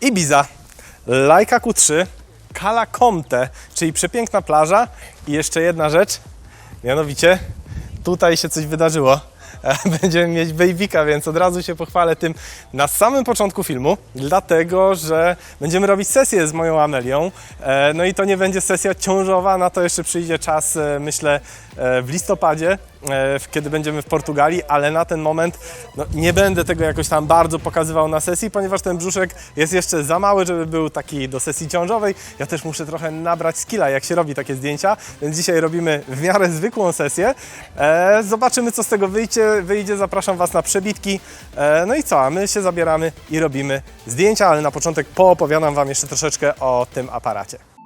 Ibiza, Leica Q3, Cala Comte, czyli przepiękna plaża i jeszcze jedna rzecz, mianowicie tutaj się coś wydarzyło. Będziemy mieć babyka, więc od razu się pochwalę tym na samym początku filmu, dlatego że będziemy robić sesję z moją Amelią. E, No i to nie będzie sesja ciążowa, na to jeszcze przyjdzie czas, e, myślę, e, w listopadzie, kiedy będziemy w Portugalii, ale na ten moment no, nie będę tego jakoś tam bardzo pokazywał na sesji, ponieważ ten brzuszek jest jeszcze za mały, żeby był taki do sesji ciążowej. Ja też muszę trochę nabrać skilla, jak się robi takie zdjęcia, więc dzisiaj robimy w miarę zwykłą sesję. E, zobaczymy, co z tego wyjdzie. wyjdzie. Zapraszam Was na przebitki. E, no i co, a my się zabieramy i robimy zdjęcia, ale na początek poopowiadam Wam jeszcze troszeczkę o tym aparacie.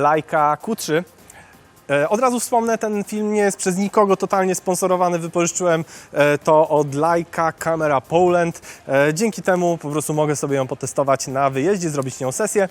Leica Q3. E, Od razu wspomnę, ten film nie jest przez nikogo totalnie sponsorowany. Wypożyczyłem e, to od Leica Camera Poland. E, Dzięki temu po prostu mogę sobie ją potestować na wyjeździe, zrobić nią sesję.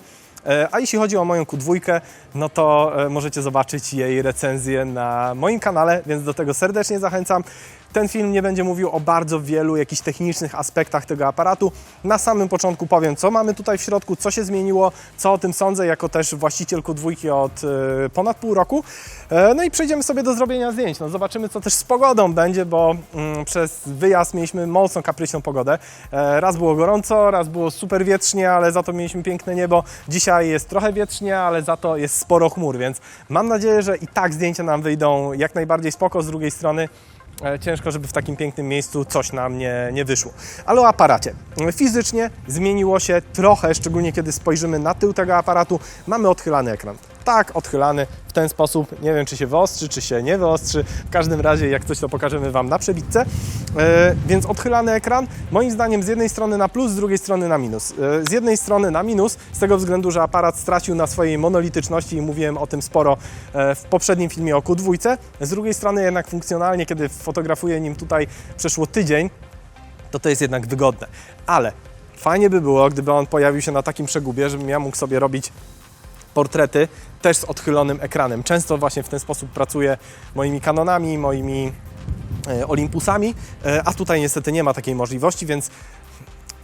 A jeśli chodzi o moją Q2, no to możecie zobaczyć jej recenzję na moim kanale, więc do tego serdecznie zachęcam. Ten film nie będzie mówił o bardzo wielu jakichś technicznych aspektach tego aparatu. Na samym początku powiem, co mamy tutaj w środku, co się zmieniło, co o tym sądzę, jako też właściciel Q2 od e, ponad pół roku. E, No i przejdziemy sobie do zrobienia zdjęć. No zobaczymy, co też z pogodą będzie, bo mm, przez wyjazd mieliśmy mocno kapryśną pogodę. E, Raz było gorąco, raz było super wietrznie, ale za to mieliśmy piękne niebo. Dzisiaj jest trochę wietrznie, ale za to jest sporo chmur, więc mam nadzieję, że i tak zdjęcia nam wyjdą jak najbardziej spoko. Z drugiej strony ciężko, żeby w takim pięknym miejscu coś nam nie, nie wyszło. Ale o aparacie. Fizycznie zmieniło się trochę, szczególnie kiedy spojrzymy na tył tego aparatu. Mamy odchylany ekran. Tak, odchylany w ten sposób. Nie wiem, czy się wyostrzy, czy się nie wyostrzy. W każdym razie, jak coś, to pokażemy Wam na przebitce. E, więc odchylany ekran, moim zdaniem z jednej strony na plus, z drugiej strony na minus. E, z jednej strony na minus, z tego względu, że aparat stracił na swojej monolityczności i mówiłem o tym sporo e, w poprzednim filmie o Q2. Z drugiej strony jednak funkcjonalnie, kiedy fotografuję nim tutaj przeszło tydzień, to to jest jednak wygodne. Ale fajnie by było, gdyby on pojawił się na takim przegubie, żebym ja mógł sobie robić portrety też z odchylonym ekranem. Często właśnie w ten sposób pracuję moimi Canonami, moimi e, Olympusami, e, a tutaj niestety nie ma takiej możliwości, więc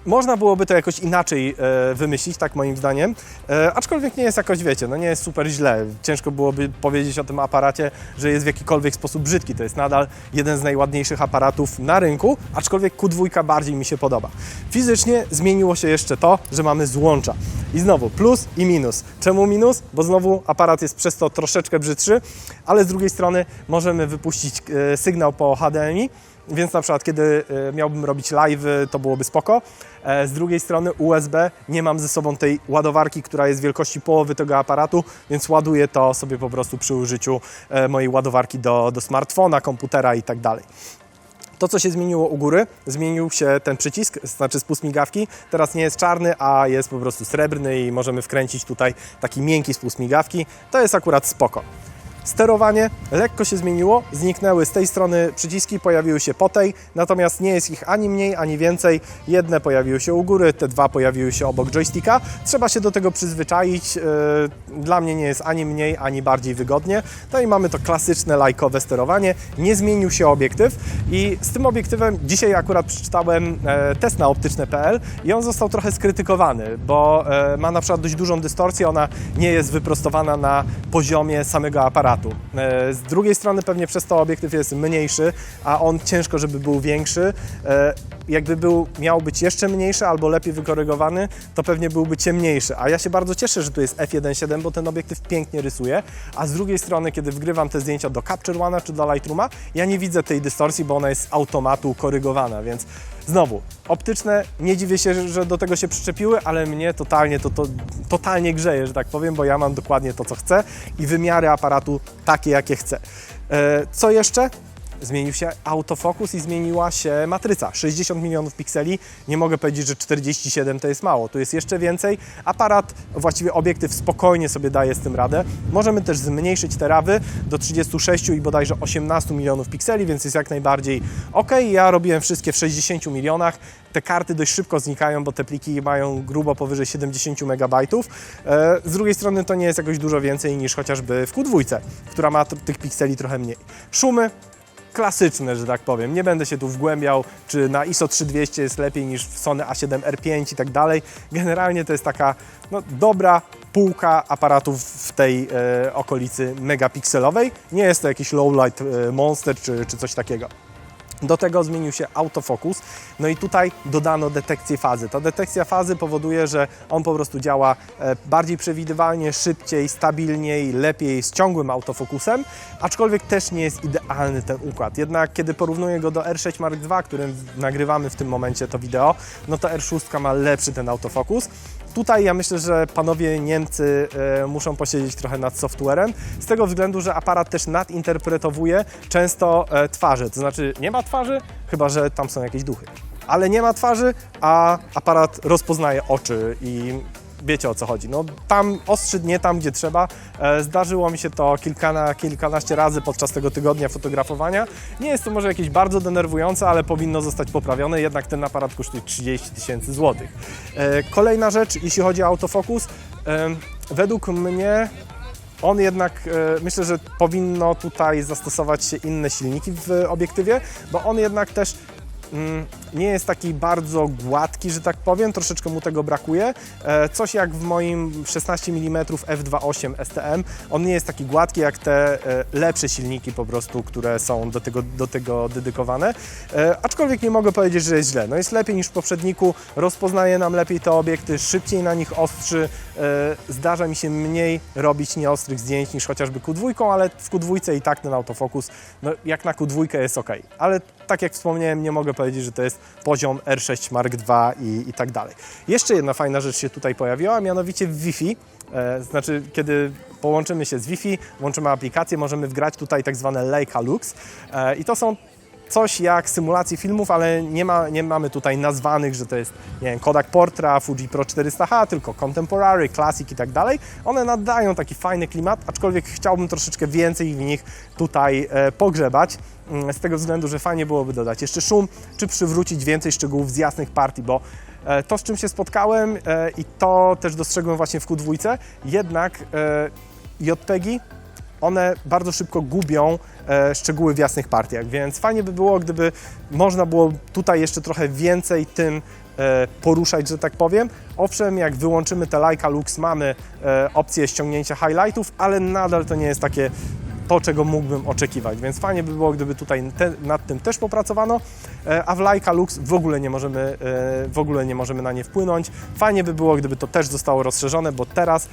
można byłoby to jakoś inaczej e, wymyślić, tak moim zdaniem, e, aczkolwiek nie jest jakoś, wiecie, no nie jest super źle. Ciężko byłoby powiedzieć o tym aparacie, że jest w jakikolwiek sposób brzydki. To jest nadal jeden z najładniejszych aparatów na rynku, aczkolwiek Q2 bardziej mi się podoba. Fizycznie zmieniło się jeszcze to, że mamy złącza. I znowu plus i minus. Czemu minus? Bo znowu aparat jest przez to troszeczkę brzydszy, ale z drugiej strony możemy wypuścić e, sygnał po HDMI, więc na przykład kiedy e, miałbym robić live, to byłoby spoko. E, Z drugiej strony USB nie mam ze sobą tej ładowarki, która jest wielkości połowy tego aparatu, więc ładuję to sobie po prostu przy użyciu e, mojej ładowarki do, do smartfona, komputera i tak dalej. To, co się zmieniło u góry, zmienił się ten przycisk, znaczy spust migawki. Teraz nie jest czarny, a jest po prostu srebrny i możemy wkręcić tutaj taki miękki spust migawki. To jest akurat spoko. Sterowanie lekko się zmieniło, zniknęły z tej strony przyciski, pojawiły się po tej, natomiast nie jest ich ani mniej, ani więcej. Jedne pojawiły się u góry, te dwa pojawiły się obok joysticka. Trzeba się do tego przyzwyczaić. Yy, Dla mnie nie jest ani mniej, ani bardziej wygodnie. No i mamy to klasyczne lajkowe sterowanie. Nie zmienił się obiektyw i z tym obiektywem dzisiaj akurat przeczytałem e, test na optyczne.pl i on został trochę skrytykowany, bo e, ma na przykład dość dużą dystorsję, ona nie jest wyprostowana na poziomie samego aparatu. E, Z drugiej strony pewnie przez to obiektyw jest mniejszy, a on ciężko, żeby był większy. Jakby był, miał być jeszcze mniejszy albo lepiej wykorygowany, to pewnie byłby ciemniejszy. A ja się bardzo cieszę, że tu jest f1.7, bo ten obiektyw pięknie rysuje. A z drugiej strony, kiedy wgrywam te zdjęcia do Capture One'a czy do Lightrooma, ja nie widzę tej dystorsji, bo ona jest z automatu korygowana, więc znowu, optyczne, nie dziwię się, że- że do tego się przyczepiły, ale mnie totalnie to, to totalnie grzeje, że tak powiem, bo ja mam dokładnie to, co chcę i wymiary aparatu takie, jakie chcę. E, Co jeszcze? Zmienił się autofokus i zmieniła się matryca. 60 milionów pikseli. Nie mogę powiedzieć, że 47 to jest mało. Tu jest jeszcze więcej. Aparat, właściwie obiektyw spokojnie sobie daje z tym radę. Możemy też zmniejszyć te rawy do 36 i bodajże 18 milionów pikseli, więc jest jak najbardziej ok. Ja robiłem wszystkie w 60 milionach. Te karty dość szybko znikają, bo te pliki mają grubo powyżej 70 megabajtów. E, Z drugiej strony to nie jest jakoś dużo więcej niż chociażby w Q2, która ma tych pikseli trochę mniej. Szumy klasyczne, że tak powiem. Nie będę się tu wgłębiał, czy na ISO 3200 jest lepiej niż w Sony A7R5 i tak dalej. Generalnie to jest taka no, dobra półka aparatów w tej e, okolicy megapikselowej. Nie jest to jakiś lowlight e, monster czy, czy coś takiego. Do tego zmienił się autofokus, no i tutaj dodano detekcję fazy. Ta detekcja fazy powoduje, że on po prostu działa e, bardziej przewidywalnie, szybciej, stabilniej, lepiej z ciągłym autofokusem, aczkolwiek też nie jest idealny ten układ. Jednak kiedy porównuję go do R6 Mark II, którym nagrywamy w tym momencie to wideo, no to R6 ma lepszy ten autofokus. Tutaj ja myślę, że panowie Niemcy e, muszą posiedzieć trochę nad softwarem, z tego względu, że aparat też nadinterpretowuje często e, twarze. To znaczy nie ma twarzy, chyba że tam są jakieś duchy. Ale nie ma twarzy, a aparat rozpoznaje oczy i wiecie o co chodzi. No tam ostrzy nie tam, gdzie trzeba. E, zdarzyło mi się to kilkana, kilkanaście razy podczas tego tygodnia fotografowania. Nie jest to może jakieś bardzo denerwujące, ale powinno zostać poprawione, jednak ten aparat kosztuje 30 tysięcy złotych. E, kolejna rzecz, jeśli chodzi o autofokus, e, według mnie on jednak, myślę, że powinno tutaj zastosować się inne silniki w obiektywie, bo on jednak też mm, nie jest taki bardzo gładki, że tak powiem, troszeczkę mu tego brakuje. E, Coś jak w moim 16 mm f2.8 STM, on nie jest taki gładki jak te e, lepsze silniki po prostu, które są do tego, do tego dedykowane. E, Aczkolwiek nie mogę powiedzieć, że jest źle. No jest lepiej niż w poprzedniku, rozpoznaje nam lepiej te obiekty, szybciej na nich ostrzy. Zdarza mi się mniej robić nieostrych zdjęć niż chociażby Q2, ale w Q2 i tak ten autofokus, no jak na Q2 jest ok. Ale tak jak wspomniałem, nie mogę powiedzieć, że to jest poziom R6 Mark II i, i tak dalej. Jeszcze jedna fajna rzecz się tutaj pojawiła, mianowicie w Wi-Fi. E, znaczy, kiedy połączymy się z Wi-Fi, włączymy aplikację, możemy wgrać tutaj tak zwane Leica Lux. E, I to są coś jak symulacje filmów, ale nie, ma, nie mamy tutaj nazwanych, że to jest nie wiem, Kodak Portra, Fuji Pro 400H, tylko Contemporary, Classic i tak dalej. One nadają taki fajny klimat, aczkolwiek chciałbym troszeczkę więcej w nich tutaj e, pogrzebać. mm, Z tego względu, że fajnie byłoby dodać jeszcze szum, czy przywrócić więcej szczegółów z jasnych partii, bo e, to, z czym się spotkałem e, i to też dostrzegłem właśnie w Q2, jednak e, JPEGi one bardzo szybko gubią e, szczegóły w jasnych partiach, więc fajnie by było, gdyby można było tutaj jeszcze trochę więcej tym e, poruszać, że tak powiem. Owszem, jak wyłączymy te Leica Lux, mamy e, opcję ściągnięcia highlightów, ale nadal to nie jest takie to, czego mógłbym oczekiwać, więc fajnie by było, gdyby tutaj te, nad tym też popracowano, a w Leica Lux w ogóle nie możemy, w ogóle nie możemy na nie wpłynąć. Fajnie by było, gdyby to też zostało rozszerzone, bo teraz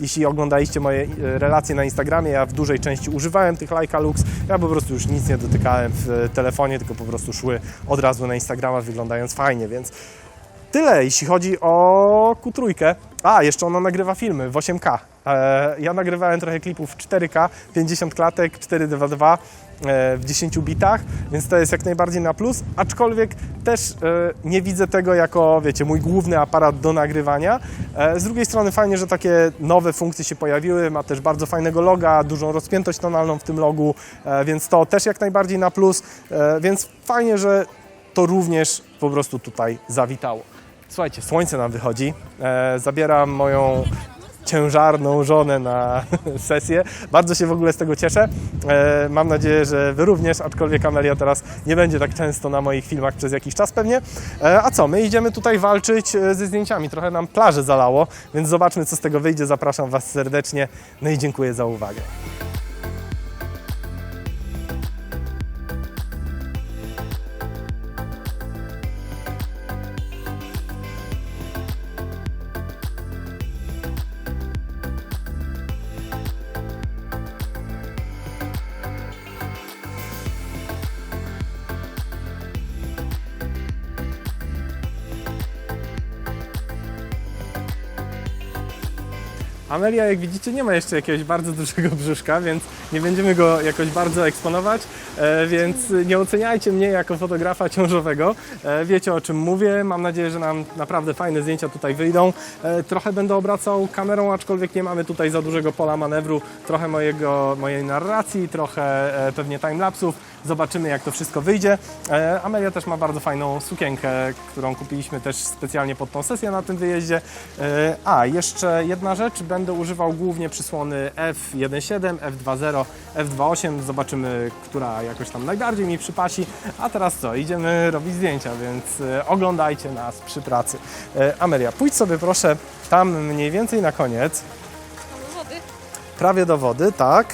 jeśli oglądaliście moje e, relacje na Instagramie, ja w dużej części używałem tych Leica Lux. Ja po prostu już nic nie dotykałem w e, telefonie, tylko po prostu szły od razu na Instagrama, wyglądając fajnie, więc tyle, jeśli chodzi o Q3. A, jeszcze ona nagrywa filmy w 8K. E, ja nagrywałem trochę klipów w 4K, 50 klatek, 422 e, w 10 bitach, więc to jest jak najbardziej na plus, aczkolwiek też e, nie widzę tego jako, wiecie, mój główny aparat do nagrywania. E, z drugiej strony fajnie, że takie nowe funkcje się pojawiły, ma też bardzo fajnego loga, dużą rozpiętość tonalną w tym logu, e, więc to też jak najbardziej na plus, e, więc fajnie, że to również po prostu tutaj zawitało. Słuchajcie, słońce nam wychodzi. E, zabieram moją ciężarną żonę na sesję. Bardzo się w ogóle z tego cieszę. E, mam nadzieję, że Wy również, aczkolwiek Amelia teraz nie będzie tak często na moich filmach przez jakiś czas pewnie. E, a co, my idziemy tutaj walczyć e, ze zdjęciami. Trochę nam plaży zalało, więc zobaczmy, co z tego wyjdzie. Zapraszam Was serdecznie. No i dziękuję za uwagę. Amelia, jak widzicie, nie ma jeszcze jakiegoś bardzo dużego brzuszka, więc nie będziemy go jakoś bardzo eksponować, e, więc nie oceniajcie mnie jako fotografa ciążowego. E, wiecie o czym mówię. Mam nadzieję, że nam naprawdę fajne zdjęcia tutaj wyjdą. E, trochę będę obracał kamerą, aczkolwiek nie mamy tutaj za dużego pola manewru. Trochę mojego, mojej narracji, trochę pewnie timelapsów. Zobaczymy, jak to wszystko wyjdzie. Amelia też ma bardzo fajną sukienkę, którą kupiliśmy też specjalnie pod tą sesję na tym wyjeździe. A, jeszcze jedna rzecz. Będę używał głównie przysłony F1.7, F2.0, F2.8. Zobaczymy, która jakoś tam najbardziej mi przypasi. A teraz co? Idziemy robić zdjęcia, więc e, oglądajcie nas przy pracy. E, Amelia, pójdź sobie proszę tam mniej więcej na koniec. wody. Prawie do wody, tak.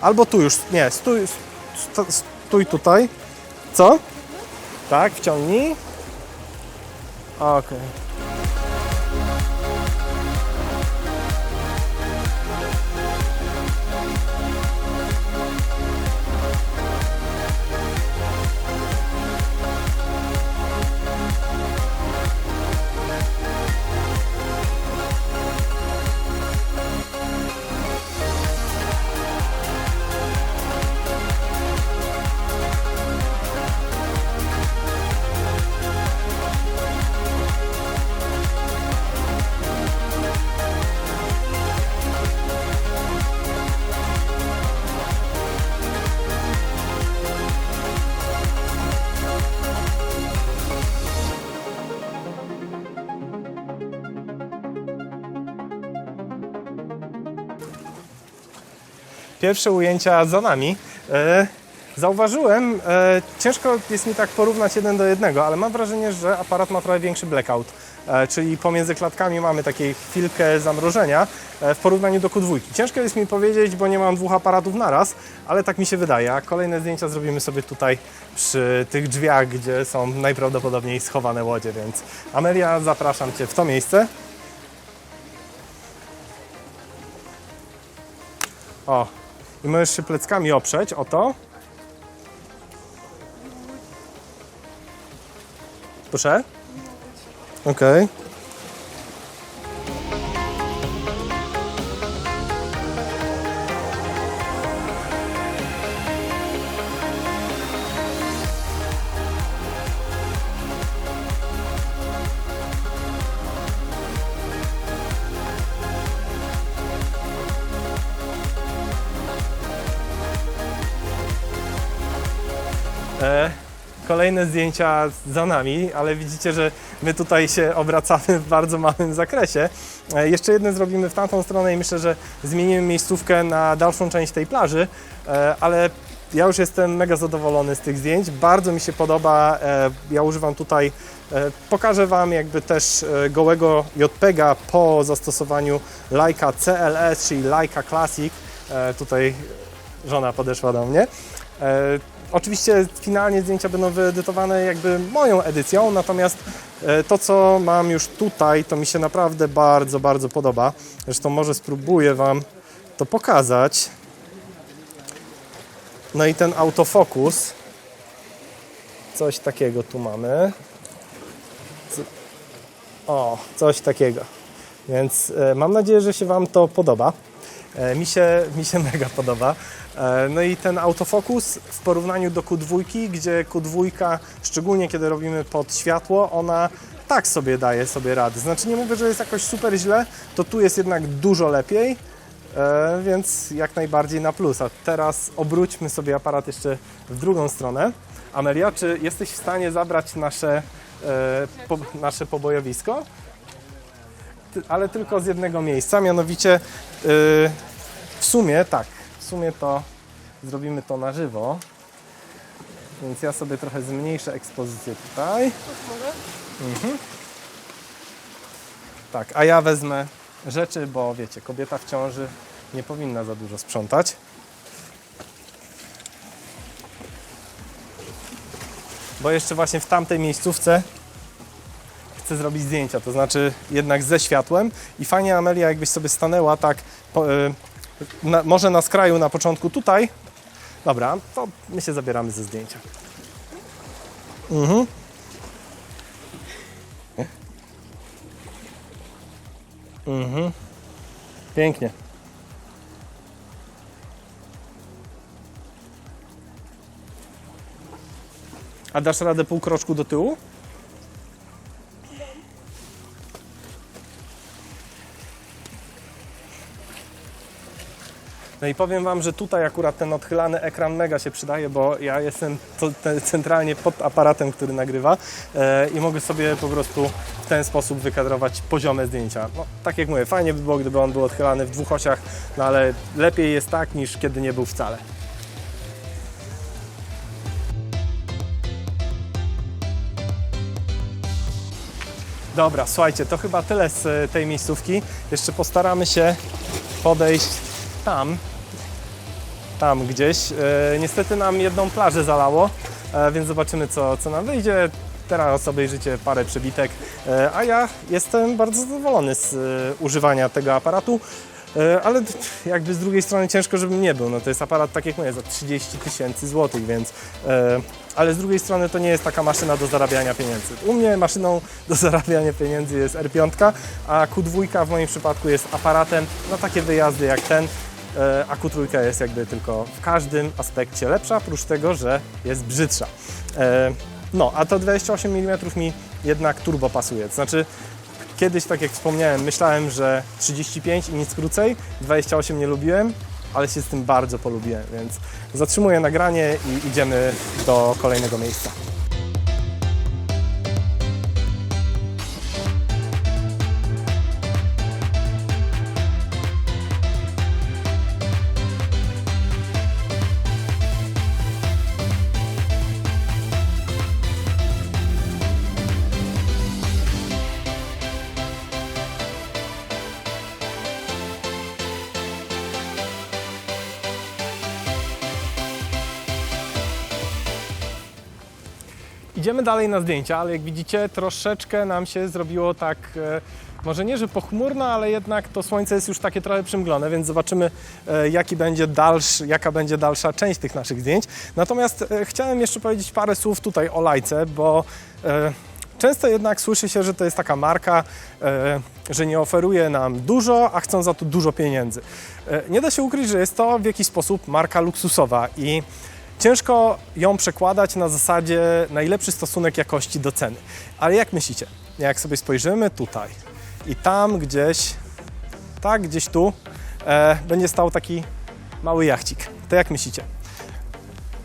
Albo tu już, nie, stój, st- stój tutaj. Co? Tak, wciągnij. Okej. Pierwsze ujęcia za nami. E, Zauważyłem, e, ciężko jest mi tak porównać jeden do jednego, ale mam wrażenie, że aparat ma trochę większy blackout, e, czyli pomiędzy klatkami mamy takiej chwilkę zamrożenia w porównaniu do Q2. Ciężko jest mi powiedzieć, bo nie mam dwóch aparatów naraz, ale tak mi się wydaje. A kolejne zdjęcia zrobimy sobie tutaj przy tych drzwiach, gdzie są najprawdopodobniej schowane łodzie, więc Amelia, zapraszam Cię w to miejsce. O, i możesz się pleckami oprzeć o to. Proszę? Okej. E, Kolejne zdjęcia za nami, ale widzicie, że my tutaj się obracamy w bardzo małym zakresie. E, Jeszcze jedne zrobimy w tamtą stronę i myślę, że zmienimy miejscówkę na dalszą część tej plaży, e, ale ja już jestem mega zadowolony z tych zdjęć. Bardzo mi się podoba. e, Ja używam tutaj, pokażę Wam jakby też gołego JPEGa po zastosowaniu Leica CLS, czyli Leica Classic. Tutaj żona podeszła do mnie. Oczywiście finalnie zdjęcia będą wyedytowane jakby moją edycją, natomiast e, to co mam już tutaj, to mi się naprawdę bardzo, bardzo podoba. Zresztą może spróbuję Wam to pokazać. No i ten autofokus. Coś takiego tu mamy. O, coś takiego. Więc e, mam nadzieję, że się Wam to podoba. E, Mi się, mi się mega podoba. E, No i ten autofokus w porównaniu do Q2, gdzie Q2, szczególnie kiedy robimy pod światło, ona tak sobie daje sobie rady. Znaczy nie mówię, że jest jakoś super źle, to tu jest jednak dużo lepiej, e, więc jak najbardziej na plus. A teraz obróćmy sobie aparat jeszcze w drugą stronę. Amelia, czy jesteś w stanie zabrać nasze, e, po, nasze pobojowisko? Ale tylko z jednego miejsca, mianowicie w sumie tak, sumie to zrobimy to na żywo. Więc ja sobie trochę zmniejszę ekspozycję tutaj. Mhm. Tak, a ja wezmę rzeczy, bo wiecie, kobieta w ciąży nie powinna za dużo sprzątać. Bo jeszcze właśnie w tamtej miejscówce chcę zrobić zdjęcia, to znaczy jednak ze światłem i fajnie Amelia jakbyś sobie stanęła tak po, y, na, może na skraju na początku tutaj. Dobra, to my się zabieramy ze zdjęcia. Mhm. Mhm. Pięknie. A dasz radę pół kroczku do tyłu? No i powiem Wam, że tutaj akurat ten odchylany ekran mega się przydaje, bo ja jestem to, te, centralnie pod aparatem, który nagrywa e, i mogę sobie po prostu w ten sposób wykadrować poziome zdjęcia. No, tak jak mówię, fajnie by było, gdyby on był odchylany w dwóch osiach, no ale lepiej jest tak, niż kiedy nie był wcale. Dobra, słuchajcie, to chyba tyle z e, tej miejscówki. Jeszcze postaramy się podejść tam, tam gdzieś. E, niestety nam jedną plażę zalało, e, więc zobaczymy co, co nam wyjdzie. Teraz obejrzycie parę przebitek, e, a ja jestem bardzo zadowolony z używania tego aparatu. Ale jakby z drugiej strony ciężko, żebym nie był. No to jest aparat, tak jak mówię, za 30 tysięcy złotych, więc. Ale z drugiej strony to nie jest taka maszyna do zarabiania pieniędzy. U mnie maszyną do zarabiania pieniędzy jest R5, a Q2 w moim przypadku jest aparatem na takie wyjazdy jak ten. E, A Q3 jest jakby tylko w każdym aspekcie lepsza, oprócz tego, że jest brzydsza. E, No, a to 28 mm mi jednak turbo pasuje. Znaczy, Kiedyś, tak jak wspomniałem, myślałem, że 35 i nic krócej, 28 nie lubiłem, ale się z tym bardzo polubiłem, więc zatrzymuję nagranie i idziemy do kolejnego miejsca. Idziemy dalej na zdjęcia, ale jak widzicie, troszeczkę nam się zrobiło tak, e, może nie, że pochmurno, ale jednak to słońce jest już takie trochę przymglone, więc zobaczymy, e, jaki będzie dalszy, jaka będzie dalsza część tych naszych zdjęć. Natomiast e, chciałem jeszcze powiedzieć parę słów tutaj o Lajce, bo często jednak słyszy się, że to jest taka marka, że nie oferuje nam dużo, a chcą za to dużo pieniędzy. Nie da się ukryć, że jest to w jakiś sposób marka luksusowa i Ciężko ją przekładać na zasadzie najlepszy stosunek jakości do ceny. Ale jak myślicie, jak sobie spojrzymy tutaj i tam gdzieś, tak gdzieś tu, e, będzie stał taki mały jachcik. To jak myślicie?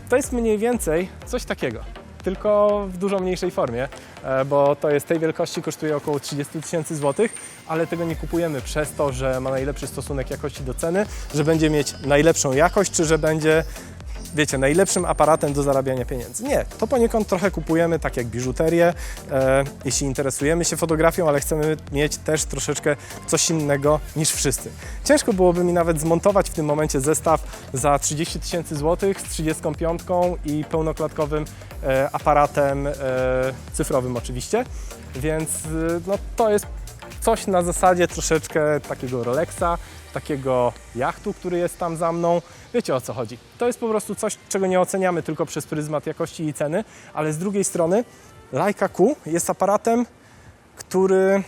To jest mniej więcej coś takiego, tylko w dużo mniejszej formie, e, bo to jest tej wielkości, kosztuje około 30 tysięcy złotych, ale tego nie kupujemy przez to, że ma najlepszy stosunek jakości do ceny, że będzie mieć najlepszą jakość, czy że będzie wiecie, najlepszym aparatem do zarabiania pieniędzy. Nie, to poniekąd trochę kupujemy, tak jak biżuterię, e, jeśli interesujemy się fotografią, ale chcemy mieć też troszeczkę coś innego niż wszyscy. Ciężko byłoby mi nawet zmontować w tym momencie zestaw za 30 tysięcy złotych z 35 i pełnoklatkowym e, aparatem e, cyfrowym oczywiście, więc e, no, to jest coś na zasadzie troszeczkę takiego Rolexa, takiego jachtu, który jest tam za mną. Wiecie o co chodzi. To jest po prostu coś, czego nie oceniamy tylko przez pryzmat jakości i ceny, ale z drugiej strony Leica Q jest aparatem, który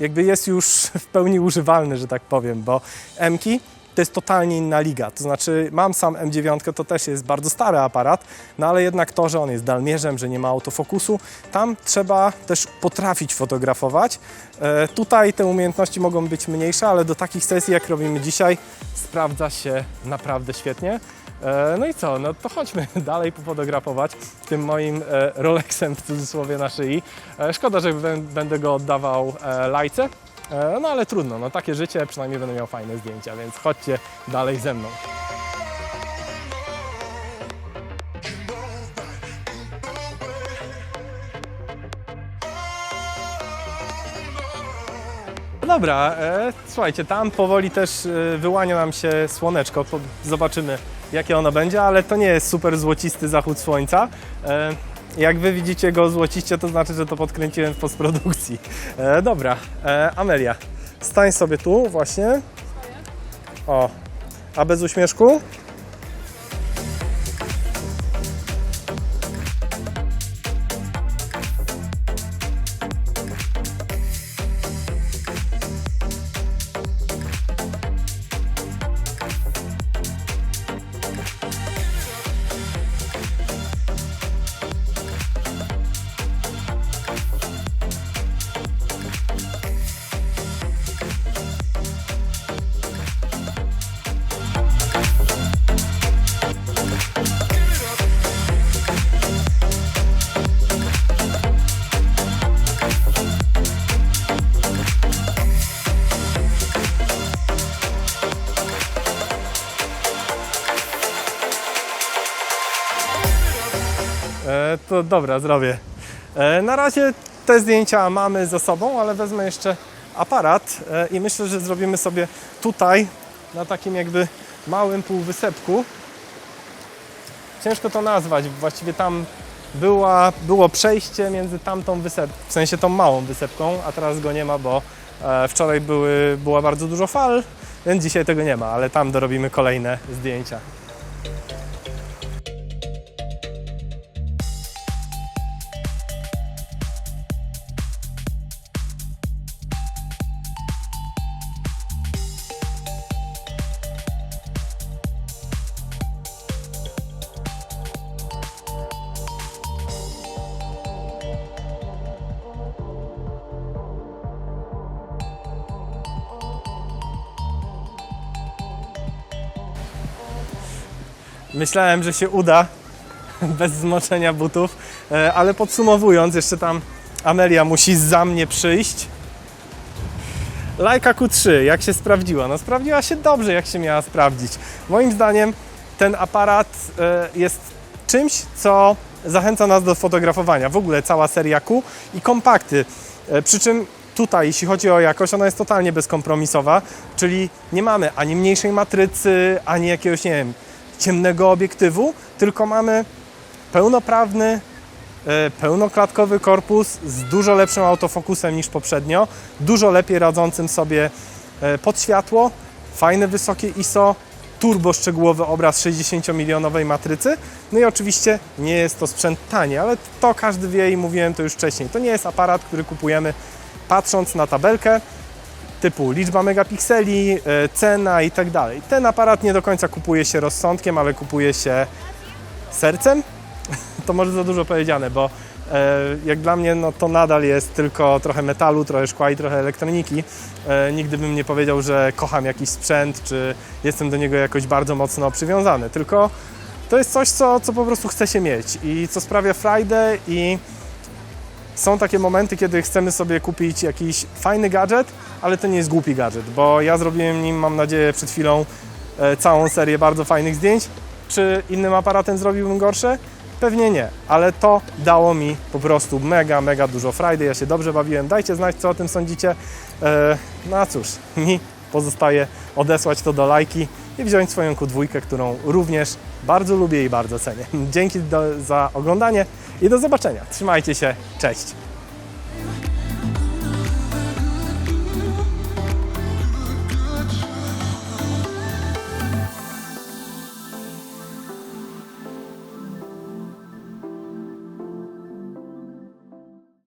jakby jest już w pełni używalny, że tak powiem, bo M-ki to jest totalnie inna liga. To znaczy, mam sam M9, to też jest bardzo stary aparat, no ale jednak to, że on jest dalmierzem, że nie ma autofokusu, tam trzeba też potrafić fotografować. E, tutaj te umiejętności mogą być mniejsze, ale do takich sesji, jak robimy dzisiaj, sprawdza się naprawdę świetnie. E, No i co, no to chodźmy dalej pofotografować tym moim e, Rolexem w cudzysłowie na szyi. E, Szkoda, że bę- będę go oddawał lajce, no ale trudno, no takie życie, przynajmniej będę miał fajne zdjęcia, więc chodźcie dalej ze mną. Dobra, e, słuchajcie, tam powoli też e, wyłania nam się słoneczko. Po, zobaczymy, jakie ono będzie, ale to nie jest super złocisty zachód słońca. E, jak wy widzicie go złociście, to znaczy, że to podkręciłem w postprodukcji. E, dobra, e, Amelia, stań sobie tu właśnie. O, a bez uśmieszku? To dobra, zrobię. E, na razie te zdjęcia mamy za sobą, ale wezmę jeszcze aparat e, i myślę, że zrobimy sobie tutaj na takim jakby małym półwysepku. Ciężko to nazwać, właściwie tam była, było przejście między tamtą wysepką, w sensie tą małą wysepką, a teraz go nie ma, bo e, wczoraj były, było bardzo dużo fal, więc dzisiaj tego nie ma, ale tam dorobimy kolejne zdjęcia. Myślałem, że się uda bez zmoczenia butów, e, ale podsumowując, jeszcze tam Amelia musi za mnie przyjść. Leica Q3, jak się sprawdziła? No sprawdziła się dobrze, jak się miała sprawdzić. Moim zdaniem ten aparat e, jest czymś, co zachęca nas do fotografowania. W ogóle cała seria Q i kompakty. E, Przy czym tutaj, jeśli chodzi o jakość, ona jest totalnie bezkompromisowa, czyli nie mamy ani mniejszej matrycy, ani jakiegoś, nie wiem, ciemnego obiektywu, tylko mamy pełnoprawny e, pełnoklatkowy korpus z dużo lepszym autofokusem niż poprzednio, dużo lepiej radzącym sobie e, pod światło, fajne wysokie ISO, turbo szczegółowy obraz 60-milionowej matrycy. No i oczywiście nie jest to sprzęt tani, ale to każdy wie i mówiłem to już wcześniej. To nie jest aparat, który kupujemy patrząc na tabelkę typu liczba megapikseli, e, cena i tak dalej. Ten aparat nie do końca kupuje się rozsądkiem, ale kupuje się sercem. To może za dużo powiedziane, bo e, jak dla mnie no, to nadal jest tylko trochę metalu, trochę szkła i trochę elektroniki. E, nigdy bym nie powiedział, że kocham jakiś sprzęt, czy jestem do niego jakoś bardzo mocno przywiązany, tylko to jest coś, co, co po prostu chce się mieć i co sprawia frajdę i są takie momenty, kiedy chcemy sobie kupić jakiś fajny gadżet, ale to nie jest głupi gadżet, bo ja zrobiłem nim, mam nadzieję, przed chwilą e, całą serię bardzo fajnych zdjęć. Czy innym aparatem zrobiłbym gorsze? Pewnie nie, ale to dało mi po prostu mega, mega dużo frajdy. Ja się dobrze bawiłem. Dajcie znać, co o tym sądzicie. E, no a cóż, mi pozostaje odesłać to do lajki i wziąć swoją Q2, którą również bardzo lubię i bardzo cenię. Dzięki do, za oglądanie i do zobaczenia. Trzymajcie się, cześć!